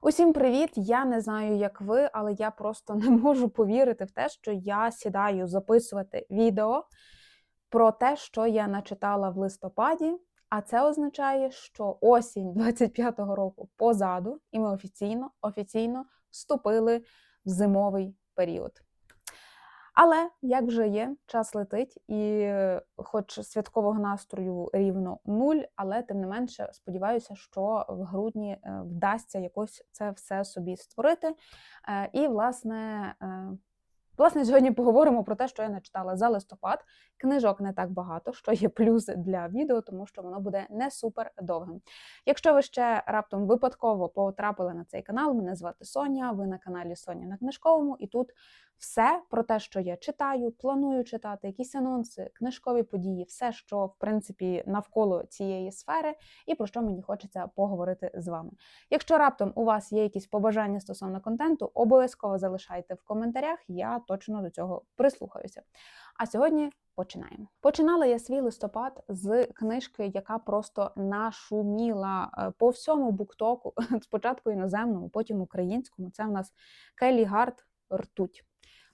Усім привіт! Я не знаю, як ви, але я просто не можу повірити в те, що я сідаю записувати відео про те, що я начитала в листопаді. А це означає, що осінь 25-го року позаду, і ми офіційно офіційно вступили в зимовий період. Але як вже є, час летить, і хоч святкового настрою рівно нуль, але тим не менше сподіваюся, що в грудні е, вдасться якось це все собі створити. Е, І, власне, е, власне, сьогодні поговоримо про те, що я начитала за листопад. Книжок не так багато, що є плюс для відео, тому що воно буде не супер довгим. Якщо ви ще раптом випадково потрапили на цей канал, мене звати Соня, ви на каналі Соня на книжковому, і тут все про те, що я читаю, планую читати, якісь анонси, книжкові події, все, що в принципі навколо цієї сфери, і про що мені хочеться поговорити з вами. Якщо раптом у вас є якісь побажання стосовно контенту, обов'язково залишайте в коментарях, я точно до цього прислухаюся. А сьогодні починаємо. Починала я свій листопад з книжки, яка просто нашуміла е, по всьому буктоку, спочатку іноземному, потім українському. Це в нас Келлі Гард Ртуть.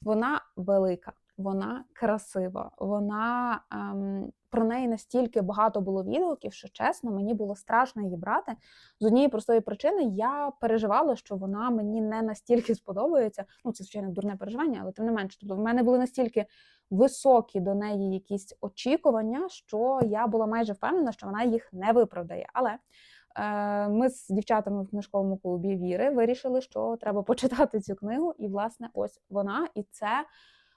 Вона велика, вона красива, вона ем, про неї настільки багато було відгуків, що чесно, мені було страшно її брати. З однієї простої причини я переживала, що вона мені не настільки сподобається. Ну, це звичайно дурне переживання, але тим не менше. Тобто, в мене були настільки високі до неї якісь очікування, що я була майже впевнена, що вона їх не виправдає. Але ми з дівчатами в книжковому клубі Віри вирішили, що треба почитати цю книгу, і, власне, ось вона. І це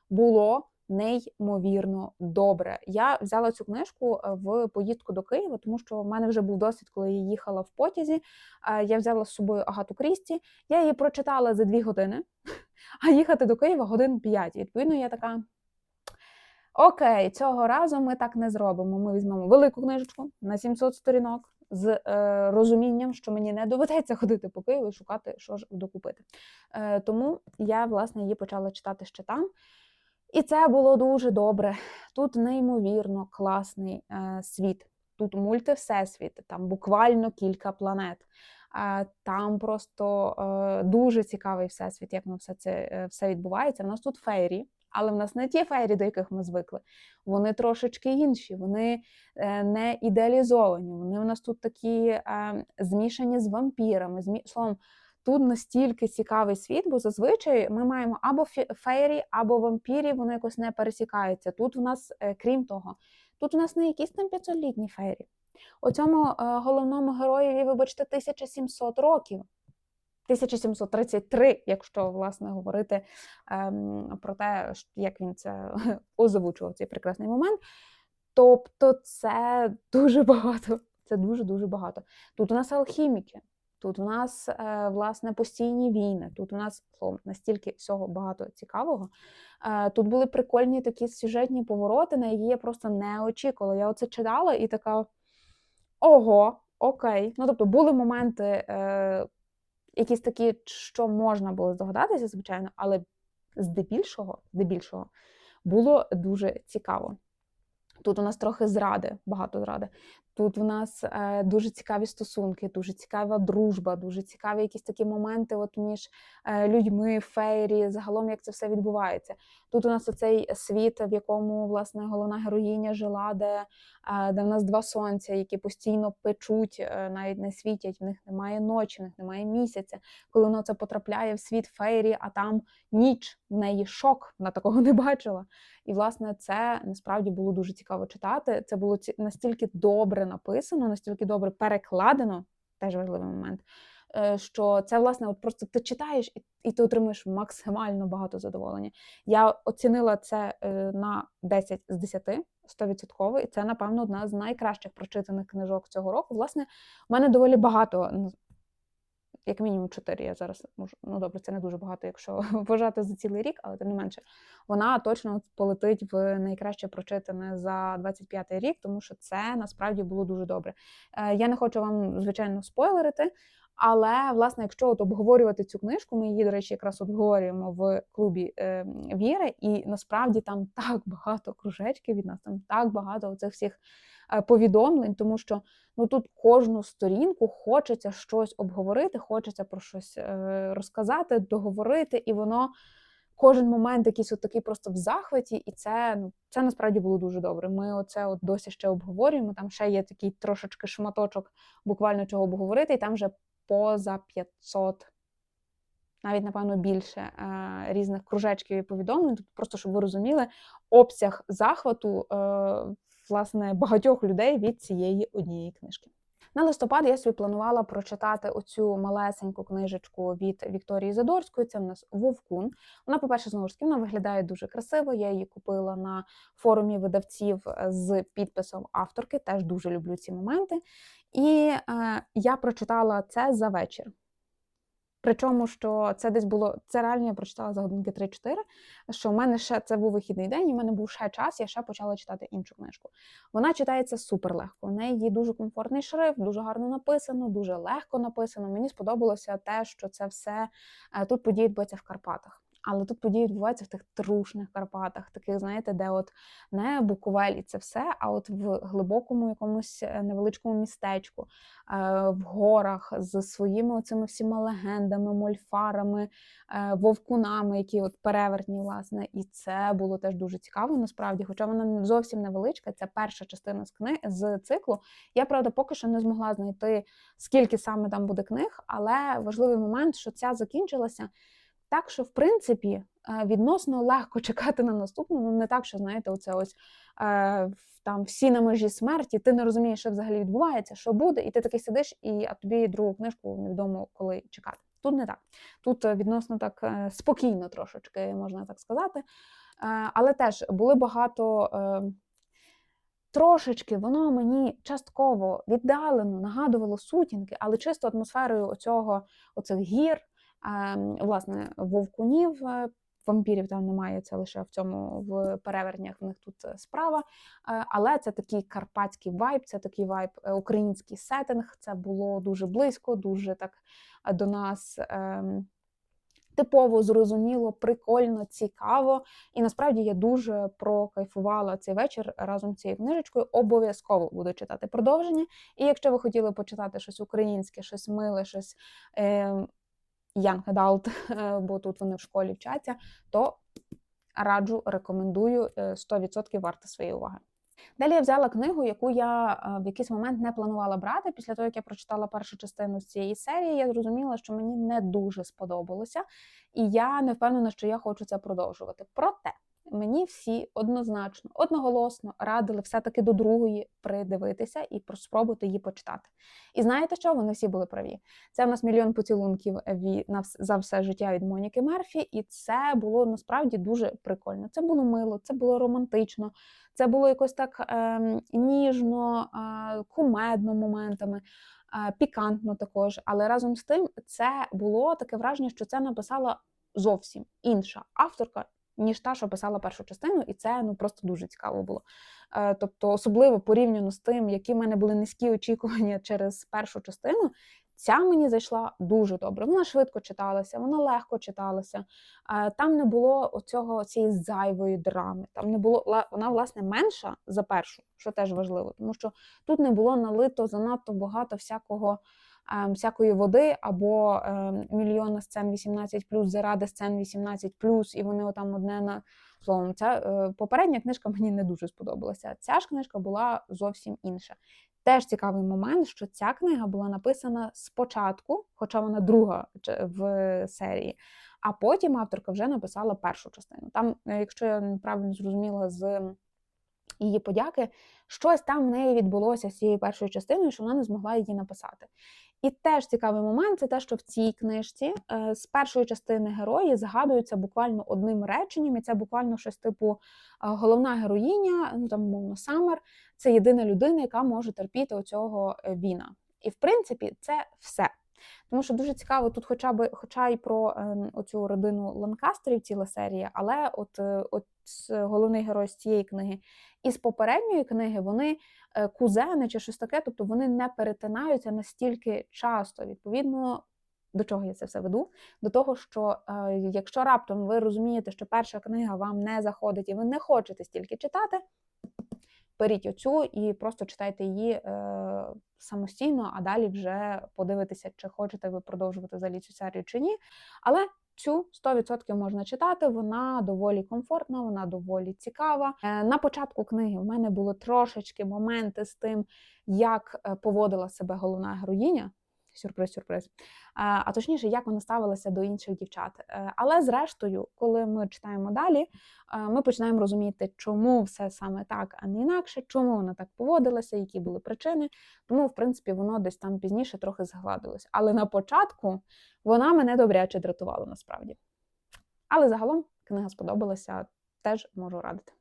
було неймовірно добре. Я взяла цю книжку е, в поїздку до Києва, тому що в мене вже був досвід, коли я їхала в потязі. Е, я взяла з собою Агату Крісті. Я її прочитала за дві години, а їхати до Києва годин п'ять. І відповідно, я така. Окей, цього разу ми так не зробимо. Ми візьмемо велику книжечку на 700 сторінок з е, розумінням, що мені не доведеться ходити по Києву і шукати, що ж докупити. Е, Тому я, власне, її почала читати ще там. І це було дуже добре. Тут неймовірно класний е, світ. Тут мультивсесвіт, там буквально кілька планет. Е, там просто е, дуже цікавий всесвіт, як воно все це е, все відбувається. У нас тут фейрі, але в нас не ті фейрі, до яких ми звикли. Вони трошечки інші, вони е, не ідеалізовані. Вони у нас тут такі е, змішані з вампірами. Змі... Словом, тут настільки цікавий світ, бо зазвичай ми маємо або фейрі, або вампірі, вони якось не пересікаються. Тут в нас, е, крім того, тут у нас не якісь там 500-літні фейрі. У цьому головному героєві, вибачте, 1700 років. 1733, якщо власне говорити ем, про те, як він це озвучував цей прекрасний момент. Тобто, це дуже багато. Це дуже-дуже багато. Тут у нас алхіміки, тут у нас е, власне постійні війни, тут у нас словом, настільки всього багато цікавого. Е, тут були прикольні такі сюжетні повороти, на які я просто не очікувала. Я оце читала і така: ого, окей. Ну тобто були моменти. Е, якісь такі, що можна було здогадатися, звичайно, але здебільшого, здебільшого було дуже цікаво. Тут у нас трохи зради, багато зради. Тут в нас е, дуже цікаві стосунки, дуже цікава дружба, дуже цікаві якісь такі моменти от між е, людьми, фейрі, загалом як це все відбувається. Тут у нас оцей світ, в якому власне головна героїня жила, де е, де в нас два сонця, які постійно печуть, навіть не світять, в них немає ночі, в них немає місяця. Коли воно це потрапляє в світ фейрі, а там ніч, в неї шок, вона такого не бачила. І, власне, це насправді було дуже цікаво читати. Це було настільки добре написано, настільки добре перекладено, теж важливий момент. Е, що це, власне, от просто ти читаєш і ти отримуєш максимально багато задоволення. Я оцінила це е, на 10 з 10, 100%, і це, напевно, одна з найкращих прочитаних книжок цього року. Власне, у мене доволі багато як мінімум 4 я зараз можу. Ну добре, це не дуже багато, якщо вважати за цілий рік, але тим не менше, вона точно полетить в найкраще прочитане за 25-й рік, тому що це насправді було дуже добре. Е, я не хочу вам, звичайно, спойлерити. Але, власне, якщо от обговорювати цю книжку, ми її, до речі, якраз обговорюємо в клубі е, Віри, і насправді там так багато кружечків від нас, там так багато оцих всіх повідомлень, тому що ну тут кожну сторінку хочеться щось обговорити, хочеться про щось е, розказати, договорити, і воно кожен момент якийсь от такий просто в захваті, і це ну це насправді було дуже добре. Ми оце от досі ще обговорюємо. Там ще є такий трошечки шматочок, буквально чого обговорити, і там вже поза 500 навіть, напевно, більше е, різних кружечків і повідомлень. Тобто, просто щоб ви розуміли, обсяг захвату е, власне багатьох людей від цієї однієї книжки. На листопад я собі планувала прочитати оцю малесеньку книжечку від Вікторії Задорської. Це в нас Вовкун. Вона, по-перше, знову ж таки, вона виглядає дуже красиво. Я її купила на форумі видавців з підписом авторки. Теж дуже люблю ці моменти. І е, я прочитала це за вечір. Причому, що це десь було, це реально я прочитала за годинки 3-4, що в мене ще це був вихідний день, і в мене був ще час, я ще почала читати іншу книжку. Вона читається супер легко. У неї дуже комфортний шрифт, дуже гарно написано, дуже легко написано. Мені сподобалося те, що це все е, тут події відбуваються в Карпатах. Але тут події відбуваються в тих трушних Карпатах, таких, знаєте, де от не Буковель і це все, а от в глибокому якомусь е, невеличкому містечку, е, в горах з своїми оцими всіма легендами, мольфарами, е, вовкунами, які от перевертні, власне, і це було теж дуже цікаво, насправді. Хоча вона зовсім невеличка, це перша частина з книг з циклу. Я правда поки що не змогла знайти скільки саме там буде книг, але важливий момент, що ця закінчилася. Так що, в принципі, е, відносно легко чекати на наступну. Ну, не так, що знаєте, оце ось е, там всі на межі смерті, ти не розумієш, що взагалі відбувається, що буде, і ти такий сидиш, і а тобі другу книжку невідомо коли чекати. Тут не так. Тут е, відносно так спокійно трошечки, можна так сказати. Але теж були багато. Трошечки воно мені частково віддалено нагадувало сутінки, але чисто атмосферою оцього, оцих гір, Власне, вовкунів, е, вампірів там немає, це лише в цьому в перевертнях в них тут е, справа. Е, але це такий карпатський вайб, це такий вайб, український сеттинг. Це було дуже близько, дуже так до нас. Ем, типово, зрозуміло, прикольно, цікаво. І насправді я дуже прокайфувала цей вечір разом з цією книжечкою. Обов'язково буду читати продовження. І якщо ви хотіли почитати щось українське, щось миле, щось е, young adult, е, бо тут вони в школі вчаться, то раджу, рекомендую 100% е, варта своєї уваги. Далі я взяла книгу, яку я е, в якийсь момент не планувала брати. Після того, як я прочитала першу частину з цієї серії, я зрозуміла, що мені не дуже сподобалося, і я не впевнена, що я хочу це продовжувати. Проте мені всі однозначно, одноголосно радили все-таки до другої придивитися і спробувати її почитати. І знаєте що? Вони всі були праві. Це в нас мільйон поцілунків за все життя від Моніки Мерфі, і це було насправді дуже прикольно. Це було мило, це було романтично, це було якось так е, ніжно, е, кумедно моментами. Пікантно також, але разом з тим це було таке враження, що це написала зовсім інша авторка, ніж та, що писала першу частину, і це ну просто дуже цікаво було. Е, тобто, особливо порівняно з тим, які в мене були низькі очікування через першу частину. Ця мені зайшла дуже добре. Вона швидко читалася, вона легко читалася. Е, там не було оцього цієї зайвої драми. Там не було вона, власне, менша за першу, що теж важливо, тому що тут не було налито занадто багато всякого всякої води, або ем, мільйона сцен 18 заради сцен 18 і вони отам одне на словом. Ця е, попередня книжка мені не дуже сподобалася. Ця ж книжка була зовсім інша. Теж цікавий момент, що ця книга була написана спочатку, хоча вона друга в серії, а потім авторка вже написала першу частину. Там, е, якщо я правильно зрозуміла з її подяки, щось там в неї відбулося з цією першою частиною, що вона не змогла її написати. І теж цікавий момент це те, що в цій книжці е, з першої частини герої згадуються буквально одним реченням, і це буквально щось типу е, головна героїня, ну там мовно Самер, це єдина людина, яка може терпіти оцього е, віна. І в принципі, це все. Тому що дуже цікаво тут, хоча б, хоча й про е, оцю родину Ланкастерів ціла серія, але от, е, от головний герой з цієї книги і з попередньої книги вони е, кузени чи щось таке, тобто вони не перетинаються настільки часто. Відповідно, до чого я це все веду? До того, що е, якщо раптом ви розумієте, що перша книга вам не заходить і ви не хочете стільки читати. Беріть оцю і просто читайте її е, самостійно, а далі вже подивитися, чи хочете ви продовжувати взагалі цю серію чи ні. Але Цю 100% можна читати, вона доволі комфортна, вона доволі цікава. Е, На початку книги в мене було трошечки моменти з тим, як е, поводила себе головна героїня. Сюрприз, сюрприз. А, а точніше, як вона ставилася до інших дівчат. Е, Але зрештою, коли ми читаємо далі, е, ми починаємо розуміти, чому все саме так, а не інакше, чому вона так поводилася, які були причини. Тому, в принципі, воно десь там пізніше трохи згладилось. Але на початку вона мене добряче дратувала насправді. Але загалом книга сподобалася, теж можу радити.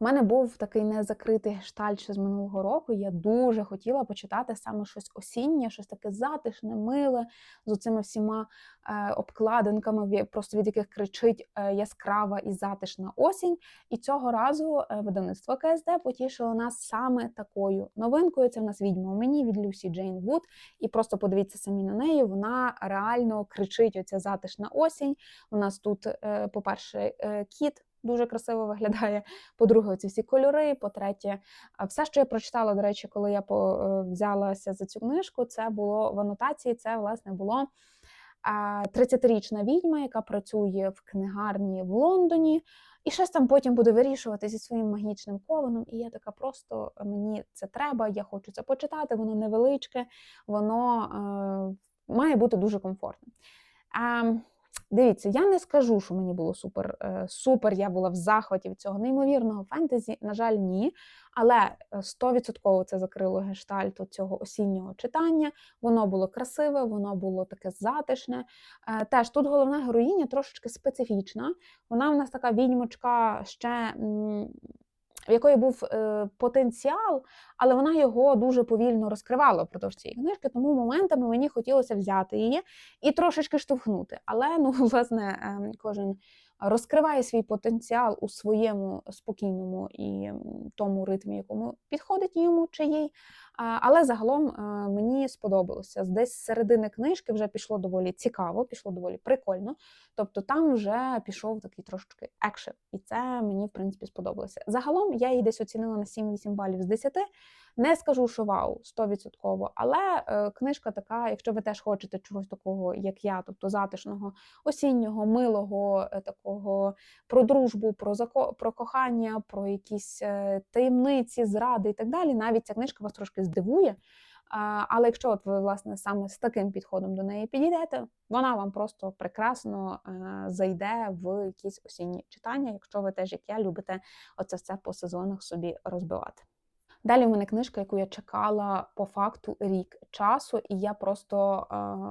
У мене був такий незакритий гештальт ще з минулого року. Я дуже хотіла почитати саме щось осіннє, щось таке затишне, миле, з оцими всіма е, обкладинками, просто від яких кричить е, яскрава і затишна осінь. І цього разу е, видавництво КСД потішило нас саме такою новинкою. Це в нас відьма у мені від Люсі Джейн Вуд. І просто подивіться самі на неї. Вона реально кричить: оця затишна осінь. У нас тут, по-перше, кіт. Дуже красиво виглядає. По-друге, ці всі кольори. По-третє, все, що я прочитала, до речі, коли я е, взялася за цю книжку, це було в анотації. Це власне було 30-річна відьма, яка працює в книгарні в Лондоні, і щось там потім буде вирішувати зі своїм магічним кованом. І я така просто мені це треба, я хочу це почитати. Воно невеличке, воно е, має бути дуже комфортним. А, Дивіться, я не скажу, що мені було супер, е, супер, я була в захваті від цього неймовірного фентезі. На жаль, ні. Але е, 100% це закрило гештальт цього осіннього читання. Воно було красиве, воно було таке затишне. Е, Теж тут головна героїня трошечки специфічна. Вона в нас така відьмочка ще. В якої був е, потенціал, але вона його дуже повільно розкривала впродовж цієї книжки, тому моментами мені хотілося взяти її і трошечки штовхнути. Але ну, власне, ем, кожен розкриває свій потенціал у своєму спокійному і тому ритмі, якому підходить йому чи їй. Але загалом е, мені сподобалося. Десь з середини книжки вже пішло доволі цікаво, пішло доволі прикольно. Тобто там вже пішов такий трошечки екшен, і це мені в принципі сподобалося. Загалом я її десь оцінила на 7-8 балів з 10. Не скажу, що вау, 100%, але е, книжка така, якщо ви теж хочете чогось такого, як я, тобто затишного, осіннього, милого, е, такого про дружбу, про зако... про кохання, про якісь е, таємниці, зради і так далі. Навіть ця книжка вас трошки здивує. Але якщо от ви власне саме з таким підходом до неї підійдете, вона вам просто прекрасно зайде в якісь осінні читання, якщо ви теж, як я, любите оце все по сезонах собі розбивати. Далі в мене книжка, яку я чекала по факту рік часу, і я просто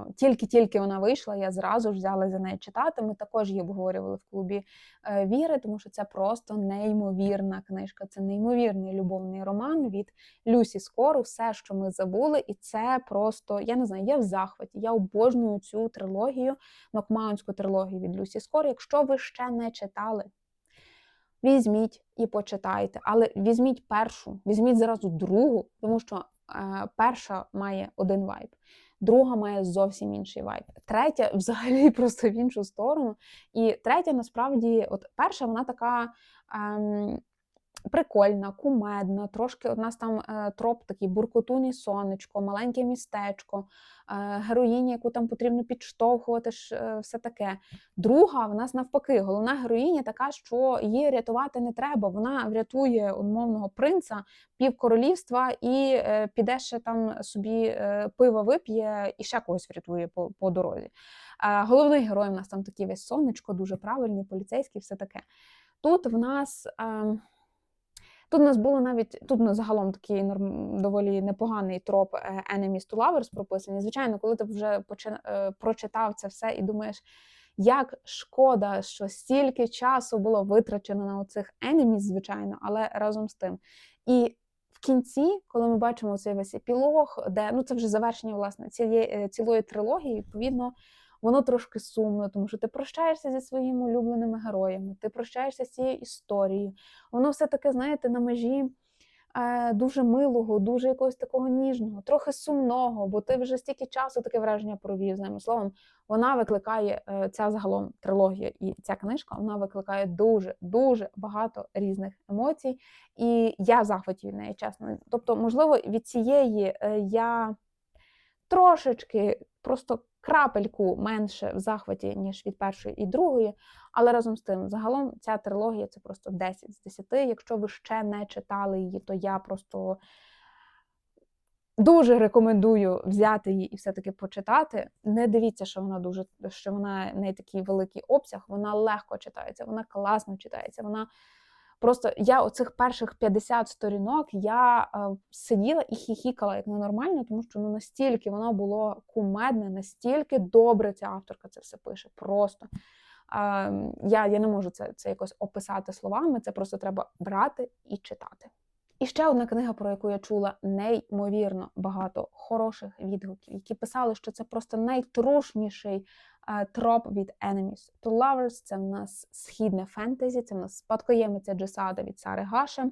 е, тільки-тільки вона вийшла, я зразу ж взяла за неї читати. Ми також її обговорювали в клубі е, Віри, тому що це просто неймовірна книжка. Це неймовірний любовний роман від Люсі Скору. Все, що ми забули, і це просто я не знаю, я в захваті. Я обожнюю цю трилогію, Нокмаунську трилогію від Люсі Скор. Якщо ви ще не читали. Візьміть і почитайте, але візьміть першу, візьміть зразу другу, тому що е, перша має один вайб, друга має зовсім інший вайб. Третя взагалі просто в іншу сторону. І третя, насправді, от перша, вона така. Ем, Прикольна, кумедна, трошки у нас там е, троп такий буркотун сонечко, маленьке містечко, е, героїні, яку там потрібно підштовхувати, е, все таке. Друга, в нас навпаки, головна героїня така, що її рятувати не треба. Вона врятує умовного принца, півкоролівства і піде ще там собі пиво вип'є і ще когось врятує по, по дорозі. Головний герой в нас там такий весь сонечко, дуже правильний, поліцейський, все таке. Тут в нас. Е, Тут у нас було навіть тут ну, загалом такий норм, доволі непоганий троп е, enemies to lovers прописаний. Звичайно, коли ти вже е, прочитав це все і думаєш, як шкода, що стільки часу було витрачено на оцих enemies, звичайно, але разом з тим. І в кінці, коли ми бачимо цей весь епілог, де ну це вже завершення власне цієї е, цілої трилогії, відповідно. Воно трошки сумно, тому що ти прощаєшся зі своїми улюбленими героями, ти прощаєшся з цією історією. Воно все таке, знаєте, на межі е, дуже милого, дуже якогось такого ніжного, трохи сумного, бо ти вже стільки часу таке враження провів. Знаємо словом, вона викликає е, ця загалом трилогія і ця книжка вона викликає дуже дуже багато різних емоцій, і я в захваті від неї, чесно. Тобто, можливо, від цієї е, я трошечки, просто крапельку менше в захваті, ніж від першої і другої. Але разом з тим, загалом, ця трилогія це просто 10 з 10. Якщо ви ще не читали її, то я просто дуже рекомендую взяти її і все-таки почитати. Не дивіться, що вона дуже що вона не такий великий обсяг, вона легко читається, вона класно читається. Вона Просто я оцих перших 50 сторінок я е, сиділа і хіхікала як ненормально, тому що ну настільки воно було кумедне, настільки добре ця авторка це все пише. Просто я я не можу це, це якось описати словами, це просто треба брати і читати. І ще одна книга, про яку я чула неймовірно багато хороших відгуків, які писали, що це просто найтрушніший троп від Enemies to Lovers. Це в нас східне фентезі, це в нас спадкоємиця Джесада від Сари Гашем.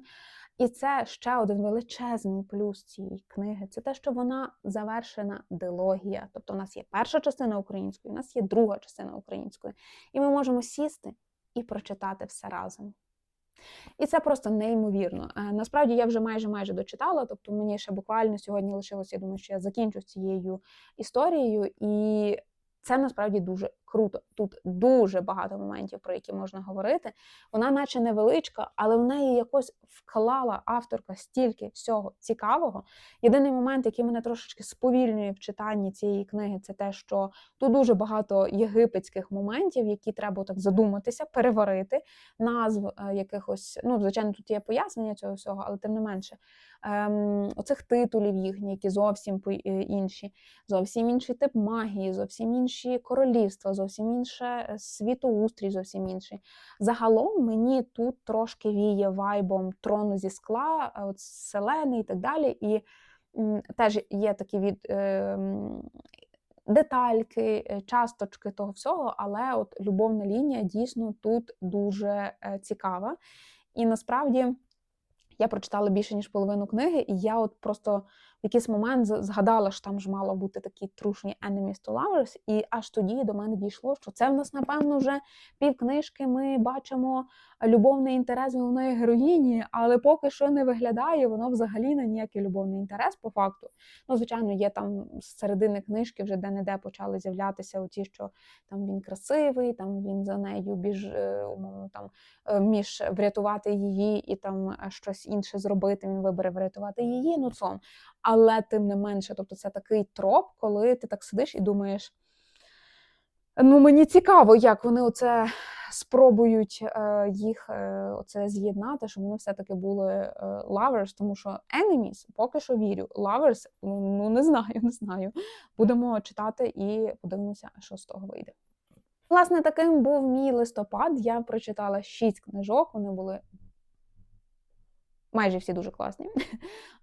І це ще один величезний плюс цієї книги. Це те, що вона завершена дилогія. Тобто, у нас є перша частина української, у нас є друга частина української. І ми можемо сісти і прочитати все разом. І це просто неймовірно. Е, насправді я вже майже майже дочитала, тобто мені ще буквально сьогодні лишилося, я думаю, що я закінчу цією історією, і це насправді дуже круто. Тут дуже багато моментів, про які можна говорити. Вона, наче невеличка, але в неї якось вклала авторка стільки всього цікавого. Єдиний момент, який мене трошечки сповільнює в читанні цієї книги, це те, що тут дуже багато єгипетських моментів, які треба так задуматися, переварити, назв е, якихось, ну, звичайно, тут є пояснення цього всього, але тим не менше, ем, оцих титулів їхніх, які зовсім е, інші, зовсім інший тип магії, зовсім інші королівства зовсім інше, е, світоустрій зовсім інший. Загалом мені тут трошки віє вайбом трону зі скла, е, от селени і так далі. І теж є такі від. Е, Детальки, е, часточки того всього, але от любовна лінія дійсно тут дуже цікава. І насправді я прочитала більше ніж половину книги, і я от просто якийсь момент згадала, що там ж мало бути такі трушні enemies to lovers, і аж тоді до мене дійшло, що це в нас, напевно, вже півкнижки ми бачимо любовний інтерес головної героїні, але поки що не виглядає воно взагалі на ніякий любовний інтерес по факту. Ну, звичайно, є там з середини книжки вже де-не-де почали з'являтися оті, що там він красивий, там він за нею біж, е, умовно, там е, між врятувати її і там е, щось інше зробити. Він вибере врятувати її. Ну цом. Але тим не менше, тобто це такий троп, коли ти так сидиш і думаєш. Ну, мені цікаво, як вони оце спробують е, їх е, оце з'єднати, щоб вони все-таки були е, lovers, тому що enemies, поки що вірю. Lovers, ну, ну не знаю, не знаю. Будемо читати і подивимося, що з того вийде. Власне, таким був мій листопад. Я прочитала шість книжок, вони були майже всі дуже класні.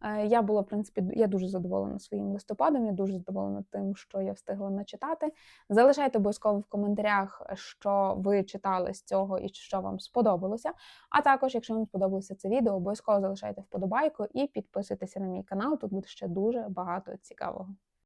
Е, я була, в принципі, я дуже задоволена своїм листопадом, я дуже задоволена тим, що я встигла начитати. Залишайте обов'язково в коментарях, що ви читали з цього і що вам сподобалося. А також, якщо вам сподобалося це відео, обов'язково залишайте вподобайку і підписуйтеся на мій канал. Тут буде ще дуже багато цікавого.